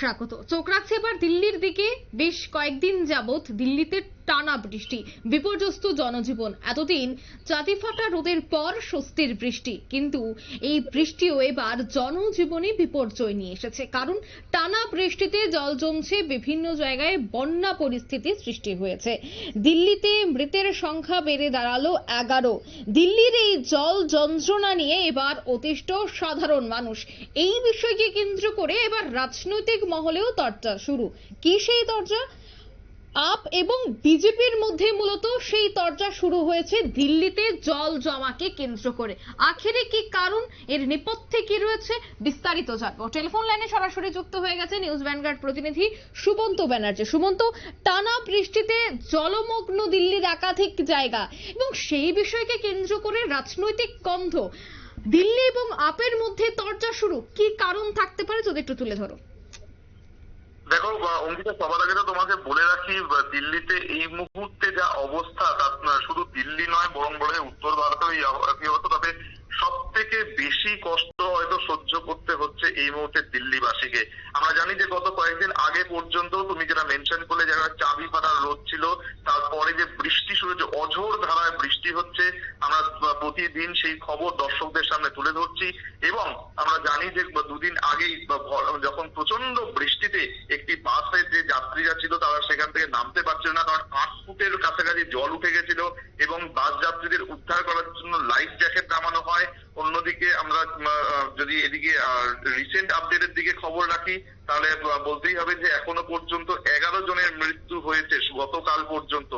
স্বাগত। চোখ রাখছে এবার দিল্লির দিকে। বেশ কয়েকদিন যাবৎ দিল্লিতে টানা বৃষ্টি। বিপর্যস্ত জনজীবন। এতদিন চাঁদিফাটা রোদের পর স্বস্তির বৃষ্টি। কিন্তু এই বৃষ্টিও এবার জনজীবনে বিপর্যয় নিয়ে এসেছে। কারণ টানা বৃষ্টিতে জল জমছে, বিভিন্ন জায়গায় বন্যা পরিস্থিতি সৃষ্টি হয়েছে। দিল্লিতে মৃতের সংখ্যা বেড়ে দাঁড়াল এগারো। দিল্লির এই জল যন্ত্রণা নিয়ে এবার অতিষ্ঠ সাধারণ মানুষ। এই বিষয়কে কেন্দ্র করে এবার রাজনৈতিক মহলেও তর্জা শুরু। কি সেই তর্জা? আপ এবং বিজেপির মধ্যে মূলত সেই তর্জা শুরু হয়েছে দিল্লিতে জল জমাকে কেন্দ্র করে। আখেরে কি কারণ? এর নেপথ্যে কি রয়েছে? বিস্তারিত জানব। টেলিফোন লাইনে সরাসরি যুক্ত হয়ে গেছে নিউজ ভ্যানগার্ড প্রতিনিধি সুমন্ত ব্যানার্জি। সুমন্ত, টানা বৃষ্টিতে জলমগ্ন দিল্লির একাধিক জায়গা এবং সেই বিষয়কে কেন্দ্র করে রাজনৈতিক কন্ধ দিল্লি এবং আপের মধ্যে তর্জা শুরু, কি কারণ থাকতে পারে যদি একটু তুলে ধরো? দেখো অঙ্কিতা, সবার আগে তো তোমাকে বলে রাখি দিল্লিতে এই মুহূর্তে যা অবস্থা শুধু দিল্লি নয়, বরং বলে উত্তর ভারতেও এই অবস্থা তবে সব থেকে বেশি কষ্ট সহ্য করতে হচ্ছে এই মুহূর্তে দিল্লিবাসীকে। আমরা জানি যে গত কয়েকদিন আগে পর্যন্ত তুমি যেটা মেনশন করলে, যারা চাবি ফাটার রোদ ছিল, তারপরে যে বৃষ্টি শুরু হয়েছে, অঝোর ধারায় বৃষ্টি হচ্ছে, আমরা প্রতিদিন সেই খবর দর্শকদের সামনে তুলে ধরছি এবং আমরা জানি যে দুদিন আগেই, যখন প্রচণ্ড বৃষ্টিতে একটি বাসের যে যাত্রীরা ছিল তারা সেখান থেকে নামতে পারছিল না কারণ আট ফুটের কাছাকাছি জল উঠে গেছিল এবং বাস যাত্রীদের উদ্ধার করার জন্য লাইফ জ্যাকেট নামানো হয় অন্যদিকে আমরা উম, আহ, এদিকে রিসেন্ট আপডেটের দিকে খবর রাখি, তাহলে বলতেই হবে যে এখনও পর্যন্ত এগারো জনের মৃত্যু হয়েছে, গতকাল পর্যন্ত।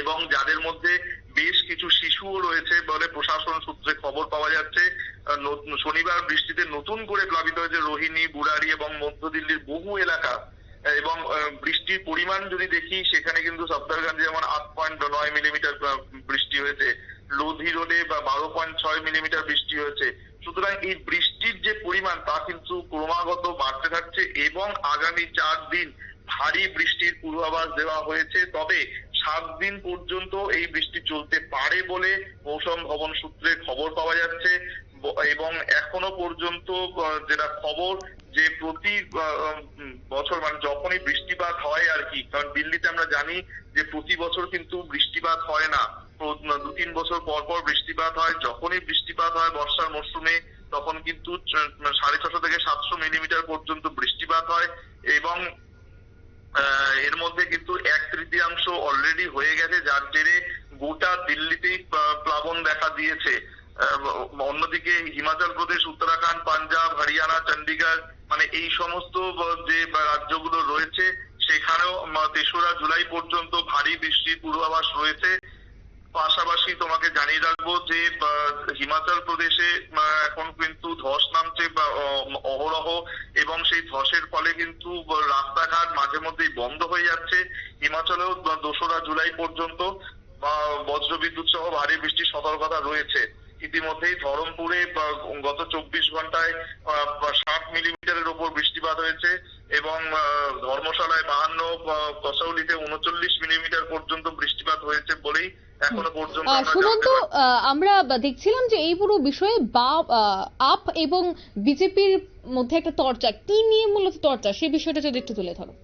এবং যাদের মধ্যে বেশ কিছু শিশুও রয়েছে বলে প্রশাসন সূত্রে খবর পাওয়া যাচ্ছে শনিবার বৃষ্টিতে নতুন করে প্লাবিত হয়েছে রোহিণী বুড়ারি এবং মধ্য দিল্লির বহু এলাকা। এবং বৃষ্টির পরিমাণ যদি দেখি, সেখানে কিন্তু সফদরগঞ্জে যেমন আট পয়েন্ট নয় মিলিমিটার বৃষ্টি হয়েছে। লোধি রোডে বা বারো পয়েন্ট ছয় মিলিমিটার বৃষ্টি হয়েছে। সুতরাং এই বৃষ্টির যে পরিমাণ, তা কিন্তু ক্রমাগত বাড়তে থাকছে এবং আগামী চার দিন ভারী বৃষ্টির পূর্বাভাস দেওয়া হয়েছে। তবে সাত দিন পর্যন্ত এই বৃষ্টি চলতে পারে বলে মৌসুম ভবন সূত্রে খবর পাওয়া যাচ্ছে। এবং এখনও পর্যন্ত যেটা খবর যে প্রতি বছর মানে যখনই বৃষ্টিপাত হয় আর কি, কারণ দিল্লিতে আমরা জানি যে প্রতি বছর কিন্তু বৃষ্টিপাত হয় না। দু তিন বছর পর পর বৃষ্টিপাত হয়। যখনই বৃষ্টিপাত হয় বর্ষার মরশুমে, তখন কিন্তু সাড়ে ছশো থেকে সাতশো মিলিমিটার পর্যন্ত বৃষ্টিপাত হয় এবং এর মধ্যে কিন্তু এক তৃতীয়াংশ অলরেডি হয়ে গেছে, যার জেরে গোটা দিল্লিতেই প্লাবন দেখা দিয়েছে। অন্যদিকে হিমাচল প্রদেশ, উত্তরাখণ্ড, পাঞ্জাব, হরিয়ানা চণ্ডীগড় মানে এই সমস্ত যে রাজ্যগুলো রয়েছে, সেখানেও তেসরা জুলাই পর্যন্ত ভারী বৃষ্টির পূর্বাভাস রয়েছে। পাশাপাশি তোমাকে জানিয়ে রাখব যে হিমাচল প্রদেশে এখন কিন্তু ধস নামছে অহরহ, এবং সেই ধসের ফলে কিন্তু রাস্তাঘাট মাঝে মধ্যেই বন্ধ হয়ে যাচ্ছে। হিমাচলেও দোসরা জুলাই পর্যন্ত বজ্রবিদ্যুৎ সহ ভারী বৃষ্টির সতর্কতা রয়েছে। ইতিমধ্যেই ধরমপুরে গত চব্বিশ ঘন্টায় ষাট মিলিমিটারের ওপর বৃষ্টিপাত হয়েছে, এবং ধর্মশালায় বাহান্ন কসৌলিতে উনচল্লিশ মিলিমিটার পর্যন্ত সুমন্ত আমরা দেখছিলাম যে এই পুরো বিষয়ে বা আপ এবং বিজেপির মধ্যে একটা তর্জা কি নিয়ে মূলত তর্জা সেই বিষয়টা যদি একটু তুলে ধরো।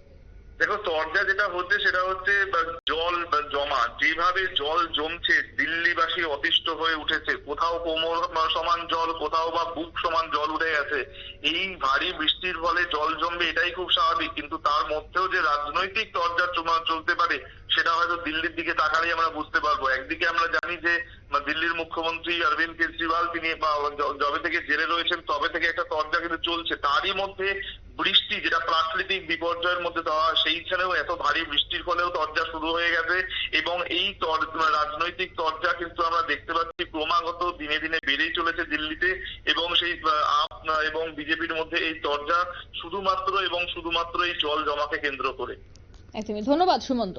দেখো চর্চা যেটা হচ্ছে সেটা হচ্ছে জল জমা। যেভাবে জল জমছে দিল্লিবাসী অতিষ্ঠ হয়ে উঠেছে। কোথাও কোমর সমান জল কোথাও বা বুক সমান জল উঠে গেছে। এই ভারী বৃষ্টির ফলে জল জমবে এটাই খুব স্বাভাবিক। কিন্তু তার মধ্যেও যে রাজনৈতিক চর্চা চলতে পারে সেটা হয়তো দিল্লির দিকে তাকালেই আমরা বুঝতে পারব। একদিকে আমরা জানি যে দিল্লির মুখ্যমন্ত্রী অরবিন্দ কেজরিওয়াল, তিনি যবে থেকে জেলে রয়েছেন, তবে থেকে একটা চর্চা কিন্তু চলছে। তারই মধ্যে বৃষ্টি, যেটা প্রাকৃতিক বিপর্যয়ের মধ্যে দেওয়া সেইখানেও এত ভারী বৃষ্টির ফলেও তর্জা শুরু হয়ে গেছে এবং এই রাজনৈতিক তর্জা কিন্তু আমরা দেখতে পাচ্ছি ক্রমাগত দিনে দিনে বেড়েই চলেছে দিল্লিতে এবং সেই আপ এবং বিজেপির মধ্যে এই তর্জা শুধুমাত্র এবং শুধুমাত্র এই জল জমাকে কেন্দ্র করে। একদমই। ধন্যবাদ সুমন্ত।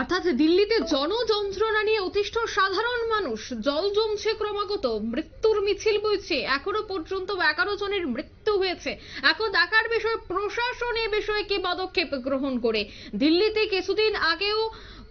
অর্থাৎ দিল্লিতে জনযন্ত্রণা নিয়ে অতিষ্ঠ সাধারণ মানুষ, জল জমছে ক্রমাগত। মৃত্যুর মিছিল বইছে, এখনও পর্যন্ত এগারো জনের মৃত্যু হয়েছে। এখন দেখার বিষয়, প্রশাসন এ বিষয়ে কি পদক্ষেপ গ্রহণ করে? দিল্লিতে কিছুদিন আগেও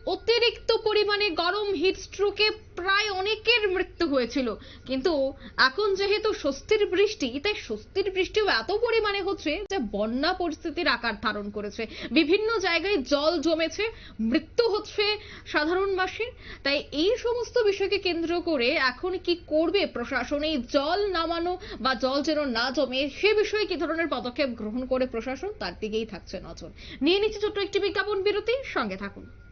অতিরিক্ত পরিমাণে গরম হিট স্ট্রোকে প্রায় অনেকের মৃত্যু হয়েছিল। কিন্তু এখন যেহেতু স্বস্তির বৃষ্টি, তাই স্বস্তির বৃষ্টিও এত পরিমাণে হচ্ছে যে বন্যা পরিস্থিতির আকার ধারণ করেছে। বিভিন্ন জায়গায় জল জমেছে, মৃত্যু হচ্ছে সাধারণ মাসের তাই এই সমস্ত বিষয়কে কেন্দ্র করে এখন কি করবে প্রশাসন? এই জল নামানো বা জল যেন না জমে, সে বিষয়ে কি ধরনের পদক্ষেপ গ্রহণ করে প্রশাসন? তার দিকেই থাকছে নজর। নিয়ে নিচ্ছে ছোট্ট একটি বিজ্ঞাপন বিরতি, সঙ্গে থাকুন।